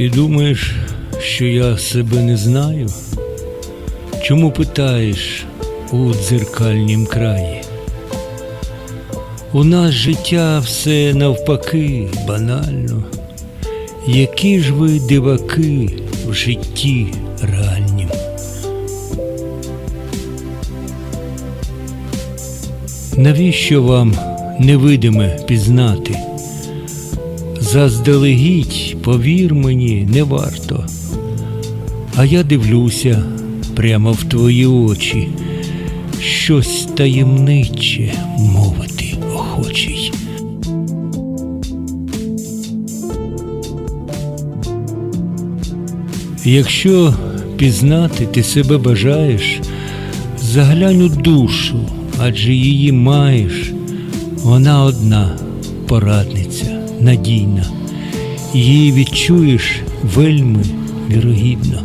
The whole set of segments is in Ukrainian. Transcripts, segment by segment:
Ти думаєш, що я себе не знаю? Чому питаєш у дзеркальнім краї? У нас життя все навпаки банально. Які ж ви диваки в житті реальнім? Навіщо вам невидиме пізнати? Заздалегідь, повір мені, не варто. А я дивлюся прямо в твої очі, щось таємниче мовити охочий. Якщо пізнати ти себе бажаєш, заглянь у душу, адже її маєш. Вона одна порадниця, надійна, її відчуєш вельми вірогідно.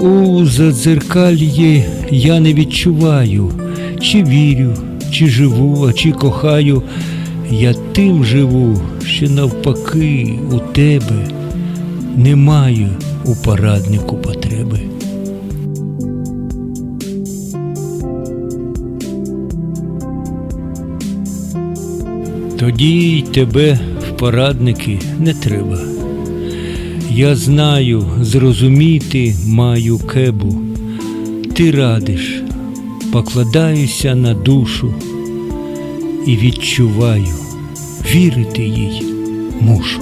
У задзеркальї я не відчуваю, чи вірю, чи живу, а чи кохаю. Я тим живу, що навпаки у тебе не маю у пораднику потреби. Тоді й тебе в порадники не треба. Я знаю, зрозуміти маю кебу. Ти радиш, покладаюся на душу і відчуваю, вірити їй мушу.